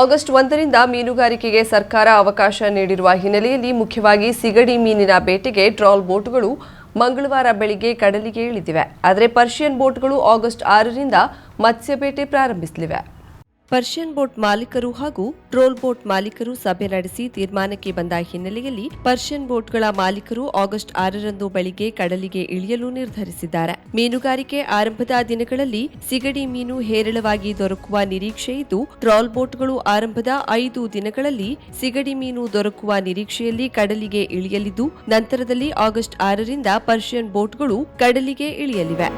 August ಒಂದರಿಂದ ಮೀನುಗಾರಿಕೆಗೆ ಸರ್ಕಾರ ಅವಕಾಶ ನೀಡಿರುವ ಹಿನ್ನೆಲೆಯಲ್ಲಿ ಮುಖ್ಯವಾಗಿ ಸಿಗಡಿ ಮೀನಿನ ಬೇಟೆಗೆ ಟ್ರಾಲ್ ಬೋಟ್ಗಳು ಮಂಗಳವಾರ ಬೆಳಿಗ್ಗೆ ಕಡಲಿಗೆ ಇಳಿದಿವೆ. ಆದರೆ ಪರ್ಷಿಯನ್ ಬೋಟ್ಗಳು ಆಗಸ್ಟ್ ಆರರಿಂದ ಮತ್ಸ್ಯ ಬೇಟೆ ಪ್ರಾರಂಭಿಸಲಿವೆ. ಪರ್ಷಿಯನ್ ಬೋಟ್ ಮಾಲೀಕರು ಹಾಗೂ ಟ್ರೋಲ್ ಬೋಟ್ ಮಾಲೀಕರು ಸಭೆ ನಡೆಸಿ ತೀರ್ಮಾನಕ್ಕೆ ಬಂದ ಹಿನ್ನೆಲೆಯಲ್ಲಿ ಪರ್ಷಿಯನ್ ಬೋಟ್ಗಳ ಮಾಲೀಕರು ಆಗಸ್ಟ್ ಆರರಂದು ಬೆಳಿಗ್ಗೆ ಕಡಲಿಗೆ ಇಳಿಯಲು ನಿರ್ಧರಿಸಿದ್ದಾರೆ. ಮೀನುಗಾರಿಕೆ ಆರಂಭದ ದಿನಗಳಲ್ಲಿ ಸಿಗಡಿ ಮೀನು ಹೇರಳವಾಗಿ ದೊರಕುವ ನಿರೀಕ್ಷೆ ಇದ್ದು, ಟ್ರಾಲ್ ಬೋಟ್ಗಳು ಆರಂಭದ ಐದು ದಿನಗಳಲ್ಲಿ ಸಿಗಡಿ ಮೀನು ದೊರಕುವ ನಿರೀಕ್ಷೆಯಲ್ಲಿ ಕಡಲಿಗೆ ಇಳಿಯಲಿದ್ದು, ನಂತರದಲ್ಲಿ ಆಗಸ್ಟ್ ಆರರಿಂದ ಪರ್ಷಿಯನ್ ಬೋಟ್ಗಳು ಕಡಲಿಗೆ ಇಳಿಯಲಿವೆ.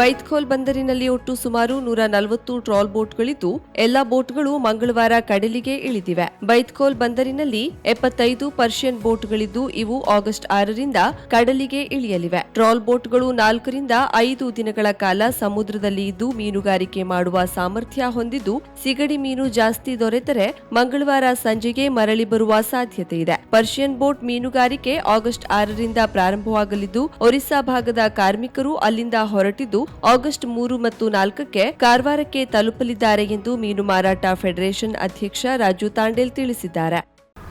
ಬೈತ್ಖೋಲ್ ಬಂದರಿನಲ್ಲಿ ಒಟ್ಟು ಸುಮಾರು ನೂರ ನಲವತ್ತು ಟ್ರಾಲ್ ಬೋಟ್ಗಳಿದ್ದು, ಎಲ್ಲಾ ಬೋಟ್ಗಳು ಮಂಗಳವಾರ ಕಡಲಿಗೆ ಇಳಿದಿವೆ. ಬೈತ್ಖೋಲ್ ಬಂದರಿನಲ್ಲಿ ಎಪ್ಪತ್ತೈದು ಪರ್ಷಿಯನ್ ಬೋಟ್ಗಳಿದ್ದು, ಇವು ಆಗಸ್ಟ್ ಆರರಿಂದ ಕಡಲಿಗೆ ಇಳಿಯಲಿವೆ. ಟ್ರಾಲ್ ಬೋಟ್ಗಳು ನಾಲ್ಕರಿಂದ ಐದು ದಿನಗಳ ಕಾಲ ಸಮುದ್ರದಲ್ಲಿ ಇದ್ದು, ಮೀನುಗಾರಿಕೆ ಮಾಡುವ ಸಾಮರ್ಥ್ಯ ಹೊಂದಿದ್ದು, ಸಿಗಡಿ ಮೀನು ಜಾಸ್ತಿ ದೊರೆತರೆ ಮಂಗಳವಾರ ಸಂಜೆಗೆ ಮರಳಿ ಬರುವ ಸಾಧ್ಯತೆ ಇದೆ. ಪರ್ಷಿಯನ್ ಬೋಟ್ ಮೀನುಗಾರಿಕೆ ಆಗಸ್ಟ್ ಆರರಿಂದ ಪ್ರಾರಂಭವಾಗಲಿದ್ದು, ಒರಿಸ್ಸಾ ಭಾಗದ ಕಾರ್ಮಿಕರು ಅಲ್ಲಿಂದ ಹೊರಟಿದ್ದು ಆಗಸ್ಟ್ ಮೂರು ಮತ್ತು ನಾಲ್ಕಕ್ಕೆ ಕಾರವಾರಕ್ಕೆ ತಲುಪಲಿದ್ದಾರೆ ಎಂದು ಮೀನು ಮಾರಾಟ ಫೆಡರೇಷನ್ ಅಧ್ಯಕ್ಷ ರಾಜು ತಾಂಡೇಲ್ ತಿಳಿಸಿದ್ದಾರೆ.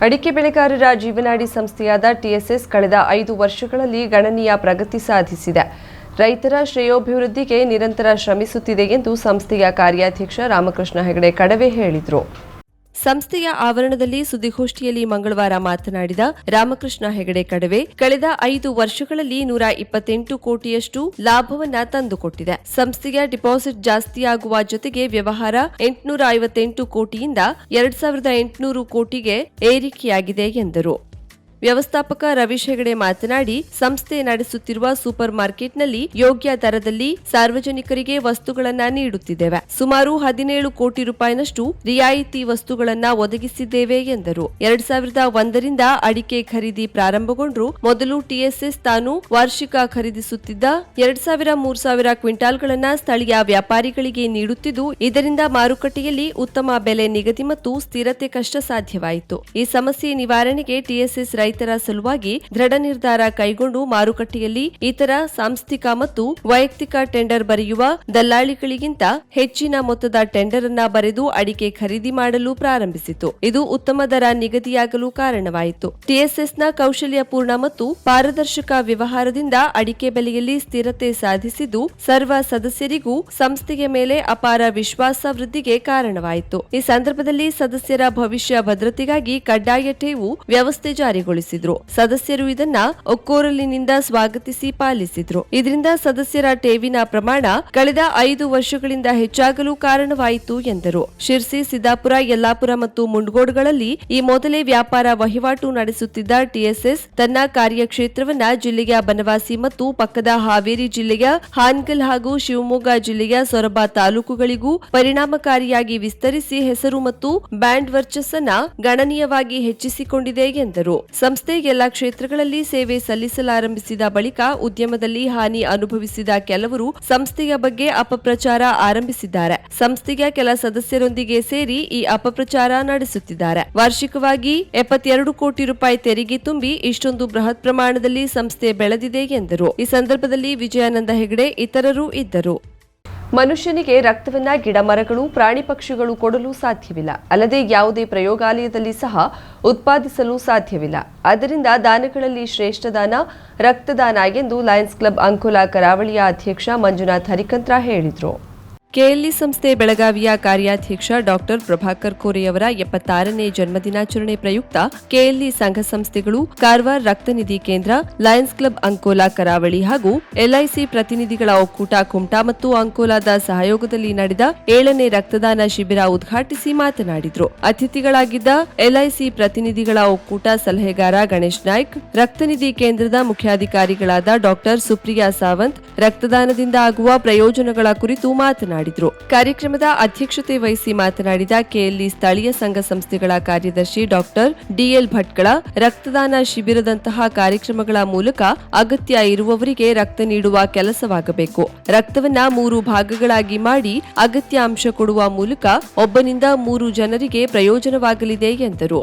ಅಡಿಕೆ ಬೆಳೆಗಾರರ ಜೀವನಾಡಿ ಸಂಸ್ಥೆಯಾದ ಟಿಎಸ್ಎಸ್ ಕಳೆದ ಐದು ವರ್ಷಗಳಲ್ಲಿ ಗಣನೀಯ ಪ್ರಗತಿ ಸಾಧಿಸಿದೆ. ರೈತರ ಶ್ರೇಯೋಭಿವೃದ್ಧಿಗೆ ನಿರಂತರ ಶ್ರಮಿಸುತ್ತಿದೆ ಎಂದು ಸಂಸ್ಥೆಯ ಕಾರ್ಯಾಧ್ಯಕ್ಷ ರಾಮಕೃಷ್ಣ ಹೆಗಡೆ ಕಡವೆ ಹೇಳಿದರು. ಸಂಸ್ಥೆಯ ಆವರಣದಲ್ಲಿ ಸುದ್ದಿಗೋಷ್ಠಿಯಲ್ಲಿ ಮಂಗಳವಾರ ಮಾತನಾಡಿದ ರಾಮಕೃಷ್ಣ ಹೆಗಡೆ ಕಡವೆ, ಕಳೆದ ಐದು ವರ್ಷಗಳಲ್ಲಿ ನೂರ ಇಪ್ಪತ್ತೆಂಟು ಕೋಟಿಯಷ್ಟು ಲಾಭವನ್ನ ತಂದುಕೊಟ್ಟಿದೆ. ಸಂಸ್ಥೆಯ ಡಿಪಾಸಿಟ್ ಜಾಸ್ತಿಯಾಗುವ ಜೊತೆಗೆ ವ್ಯವಹಾರ ಎಂಟುನೂರ ಐವತ್ತೆಂಟು ಕೋಟಿಯಿಂದ ಎರಡ್ ಸಾವಿರದ ಎಂಟುನೂರು ಕೋಟಿಗೆ ಏರಿಕೆಯಾಗಿದೆ ಎಂದರು. ವ್ಯವಸ್ಥಾಪಕ ರವೀಶ್ ಹೆಗಡೆ ಮಾತನಾಡಿ, ಸಂಸ್ಥೆ ನಡೆಸುತ್ತಿರುವ ಸೂಪರ್ ಮಾರ್ಕೆಟ್ನಲ್ಲಿ ಯೋಗ್ಯ ದರದಲ್ಲಿ ಸಾರ್ವಜನಿಕರಿಗೆ ವಸ್ತುಗಳನ್ನು ನೀಡುತ್ತಿದ್ದೇವೆ. ಸುಮಾರು ಹದಿನೇಳು ಕೋಟಿ ರೂಪಾಯಿನಷ್ಟು ರಿಯಾಯಿತಿ ವಸ್ತುಗಳನ್ನ ಒದಗಿಸಿದ್ದೇವೆ ಎಂದರು. ಎರಡ್ ಸಾವಿರದ ಒಂದರಿಂದ ಅಡಿಕೆ ಖರೀದಿ ಪ್ರಾರಂಭಗೊಂಡ್ರು. ಮೊದಲು ಟಿಎಸ್ಎಸ್ ತಾನು ವಾರ್ಷಿಕ ಖರೀದಿಸುತ್ತಿದ್ದ ಎರಡ್ ಸಾವಿರ ಮೂರ್ ಸಾವಿರ ಕ್ವಿಂಟಾಲ್ಗಳನ್ನ ಸ್ಥಳೀಯ ವ್ಯಾಪಾರಿಗಳಿಗೆ ನೀಡುತ್ತಿದ್ದು, ಇದರಿಂದ ಮಾರುಕಟ್ಟೆಯಲ್ಲಿ ಉತ್ತಮ ಬೆಲೆ ನಿಗದಿ ಮತ್ತು ಸ್ಥಿರತೆ ಕಷ್ಟ ಸಾಧ್ಯವಾಯಿತು ಈ ಸಮಸ್ಯೆ ನಿವಾರಣೆಗೆ ಟಿಎಸ್ಎಸ್ ರೈತರ ಸಲುವಾಗಿ ದೃಢ ನಿರ್ಧಾರ ಕೈಗೊಂಡು ಮಾರುಕಟ್ಟೆಯಲ್ಲಿ ಇತರ ಸಾಂಸ್ಥಿಕ ಮತ್ತು ವೈಯಕ್ತಿಕ ಟೆಂಡರ್ ಬರೆಯುವ ದಲ್ಲಾಳಿಗಳಿಗಿಂತ ಹೆಚ್ಚಿನ ಮೊತ್ತದ ಟೆಂಡರ್ ಅನ್ನ ಬರೆದು ಅಡಿಕೆ ಖರೀದಿ ಮಾಡಲು ಪ್ರಾರಂಭಿಸಿತು. ಇದು ಉತ್ತಮ ದರ ನಿಗದಿಯಾಗಲು ಕಾರಣವಾಯಿತು. ಟಿಎಸ್ಎಸ್ನ ಕೌಶಲ್ಯಪೂರ್ಣ ಮತ್ತು ಪಾರದರ್ಶಕ ವ್ಯವಹಾರದಿಂದ ಅಡಿಕೆ ಬೆಲೆಯಲ್ಲಿ ಸ್ಥಿರತೆ ಸಾಧಿಸಿದ್ದು ಸರ್ವ ಸದಸ್ಯರಿಗೂ ಸಂಸ್ಥೆಯ ಮೇಲೆ ಅಪಾರ ವಿಶ್ವಾಸ ವೃದ್ಧಿಗೆ ಕಾರಣವಾಯಿತು. ಈ ಸಂದರ್ಭದಲ್ಲಿ ಸದಸ್ಯರ ಭವಿಷ್ಯ ಭದ್ರತೆಗಾಗಿ ಕಡ್ಡಾಯ ಠೇವು ವ್ಯವಸ್ಥೆ ಜಾರಿಗೊಳಿಸಿದ್ರು ಸದಸ್ಯರು ಇದನ್ನ ಒಕ್ಕೋರಲಿನಿಂದ ಸ್ವಾಗತಿಸಿ ಪಾಲಿಸಿದ್ರು. ಇದರಿಂದ ಸದಸ್ಯರ ಠೇವಿನ ಪ್ರಮಾಣ ಕಳೆದ ಐದು ವರ್ಷಗಳಿಂದ ಹೆಚ್ಚಾಗಲು ಕಾರಣವಾಯಿತು ಎಂದರು. ಶಿರ್ಸಿ, ಸಿದ್ದಾಪುರ, ಯಲ್ಲಾಪುರ ಮತ್ತು ಮುಂಡಗೋಡ್ಗಳಲ್ಲಿ ಈ ಮೊದಲೇ ವ್ಯಾಪಾರ ವಹಿವಾಟು ನಡೆಸುತ್ತಿದ್ದ ಟಿಎಸ್ಎಸ್ ತನ್ನ ಕಾರ್ಯಕ್ಷೇತ್ರವನ್ನ ಜಿಲ್ಲೆಯ ಬನವಾಸಿ ಮತ್ತು ಪಕ್ಕದ ಹಾವೇರಿ ಜಿಲ್ಲೆಯ ಹಾನ್ಗಲ್ ಹಾಗೂ ಶಿವಮೊಗ್ಗ ಜಿಲ್ಲೆಯ ಸೊರಬ ತಾಲೂಕುಗಳಿಗೂ ಪರಿಣಾಮಕಾರಿಯಾಗಿ ವಿಸ್ತರಿಸಿ ಹೆಸರು ಮತ್ತು ಬ್ಯಾಂಡ್ ವರ್ಚಸ್ಸನ್ನ ಗಣನೀಯವಾಗಿ ಹೆಚ್ಚಿಸಿಕೊಂಡಿದೆ ಎಂದರು. ಸಂಸ್ಥೆ ಎಲ್ಲ ಕ್ಷೇತ್ರಗಳಲ್ಲಿ ಸೇವೆ ಸಲ್ಲಿಸಲಾರಂಭಿಸಿದ ಬಳಿಕ ಉದ್ಯಮದಲ್ಲಿ ಹಾನಿ ಅನುಭವಿಸಿದ ಕೆಲವರು ಸಂಸ್ಥೆಯ ಬಗ್ಗೆ ಅಪಪ್ರಚಾರ ಆರಂಭಿಸಿದ್ದಾರೆ. ಸಂಸ್ಥೆಯ ಕೆಲ ಸದಸ್ಯರೊಂದಿಗೆ ಸೇರಿ ಈ ಅಪಪ್ರಚಾರ ನಡೆಸುತ್ತಿದ್ದಾರೆ. ವಾರ್ಷಿಕವಾಗಿ ಎಪ್ಪತ್ತೆರಡು ಕೋಟಿ ರೂಪಾಯಿ ತೆರಿಗೆ ತುಂಬಿ ಇಷ್ಟೊಂದು ಬೃಹತ್ ಪ್ರಮಾಣದಲ್ಲಿ ಸಂಸ್ಥೆ ಬೆಳೆದಿದೆ ಎಂದರು. ಈ ಸಂದರ್ಭದಲ್ಲಿ ವಿಜಯಾನಂದ ಹೆಗಡೆ ಇತರರು ಇದ್ದರು. ಮನುಷ್ಯನಿಗೆ ರಕ್ತವನ್ನ ಗಿಡಮರಗಳು ಪ್ರಾಣಿ ಪಕ್ಷಿಗಳು ಕೊಡಲು ಸಾಧ್ಯವಿಲ್ಲ. ಅಲ್ಲದೆ ಯಾವುದೇ ಪ್ರಯೋಗಾಲಯದಲ್ಲಿ ಸಹ ಉತ್ಪಾದಿಸಲು ಸಾಧ್ಯವಿಲ್ಲ. ಅದರಿಂದ ದಾನಗಳಲ್ಲಿ ಶ್ರೇಷ್ಠ ದಾನ ರಕ್ತದಾನ ಎಂದು ಲಯನ್ಸ್ ಕ್ಲಬ್ ಅಂಕೋಲಾ ಕರಾವಳಿಯ ಅಧ್ಯಕ್ಷ ಮಂಜುನಾಥ್ ಹರಿಕಂತ್ರ ಹೇಳಿದರು. ಕೆಎಲ್ಇ ಸಂಸ್ಥೆ ಬೆಳಗಾವಿಯ ಕಾರ್ಯಾಧ್ಯಕ್ಷ ಡಾಕ್ಟರ್ ಪ್ರಭಾಕರ್ ಕೋರೆಯವರ ಎಪ್ಪತ್ತಾರನೇ ಜನ್ಮದಿನಾಚರಣೆ ಪ್ರಯುಕ್ತ ಕೆಎಲ್ಇ ಸಂಘ ಸಂಸ್ಥೆಗಳು ಕಾರವಾರ ರಕ್ತನಿಧಿ ಕೇಂದ್ರ, ಲಯನ್ಸ್ ಕ್ಲಬ್ ಅಂಕೋಲಾ ಕರಾವಳಿ ಹಾಗೂ ಎಲ್ಐಸಿ ಪ್ರತಿನಿಧಿಗಳ ಒಕ್ಕೂಟ ಕುಮಟಾ ಮತ್ತು ಅಂಕೋಲಾದ ಸಹಯೋಗದಲ್ಲಿ ನಡೆದ ಏಳನೇ ರಕ್ತದಾನ ಶಿಬಿರ ಉದ್ಘಾಟಿಸಿ ಮಾತನಾಡಿದರು. ಅತಿಥಿಗಳಾಗಿದ್ದ ಎಲ್ಐಸಿ ಪ್ರತಿನಿಧಿಗಳ ಒಕ್ಕೂಟ ಸಲಹೆಗಾರ ಗಣೇಶ್ ನಾಯ್ಕ್ ರಕ್ತನಿಧಿ ಕೇಂದ್ರದ ಮುಖ್ಯಾಧಿಕಾರಿಗಳಾದ ಡಾಕ್ಟರ್ ಸುಪ್ರಿಯಾ ಸಾವಂತ್, ರಕ್ತದಾನದಿಂದ ಆಗುವ ಪ್ರಯೋಜನಗಳ ಕುರಿತು ಮಾತನಾಡಿದರು. ಮಾತನಾಡಿದರು. ಕಾರ್ಯಕ್ರಮದ ಅಧ್ಯಕ್ಷತೆ ವಹಿಸಿ ಮಾತನಾಡಿದ ಕೆಎಲ್ಇ ಸ್ಥಳೀಯ ಸಂಘ ಸಂಸ್ಥೆಗಳ ಕಾರ್ಯದರ್ಶಿ ಡಾಕ್ಟರ್ ಡಿಎಲ್ ಭಟ್ಕಳ, ರಕ್ತದಾನ ಶಿಬಿರದಂತಹ ಕಾರ್ಯಕ್ರಮಗಳ ಮೂಲಕ ಅಗತ್ಯ ಇರುವವರಿಗೆ ರಕ್ತ ನೀಡುವ ಕೆಲಸವಾಗಬೇಕು. ರಕ್ತವನ್ನ ಮೂರು ಭಾಗಗಳಾಗಿ ಮಾಡಿ ಅಗತ್ಯ ಅಂಶ ಕೊಡುವ ಮೂಲಕ ಒಬ್ಬನಿಂದ ಮೂರು ಜನರಿಗೆ ಪ್ರಯೋಜನವಾಗಲಿದೆ ಎಂದರು.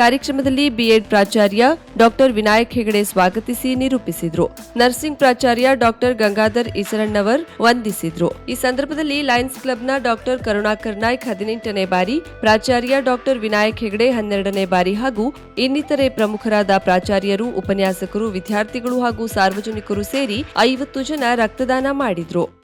ಕಾರ್ಯಕ್ರಮದಲ್ಲಿ ಬಿಎಡ್ ಪ್ರಾಚಾರ್ಯ ಡಾಕ್ಟರ್ ವಿನಾಯಕ್ ಹೆಗಡೆ ಸ್ವಾಗತಿಸಿ ನಿರೂಪಿಸಿದ್ರು. ನರ್ಸಿಂಗ್ ಪ್ರಾಚಾರ್ಯ ಡಾಕ್ಟರ್ ಗಂಗಾಧರ್ ಇಸರಣ್ಣವರ್ ವಂದಿಸಿದ್ರು. ಈ ಸಂದರ್ಭದಲ್ಲಿ ಲಯನ್ಸ್ ಕ್ಲಬ್ನ ಡಾಕ್ಟರ್ ಕರುಣಾಕರ್ ನಾಯ್ಕ್ ಹದಿನೆಂಟನೇ ಬಾರಿ, ಪ್ರಾಚಾರ್ಯ ಡಾಕ್ಟರ್ ವಿನಾಯಕ್ ಹೆಗಡೆ ಹನ್ನೆರಡನೇ ಬಾರಿ ಹಾಗೂ ಇನ್ನಿತರೆ ಪ್ರಮುಖರಾದ ಪ್ರಾಚಾರ್ಯರು, ಉಪನ್ಯಾಸಕರು, ವಿದ್ಯಾರ್ಥಿಗಳು ಹಾಗೂ ಸಾರ್ವಜನಿಕರು ಸೇರಿ ಐವತ್ತು ಜನ ರಕ್ತದಾನ ಮಾಡಿದ್ರು.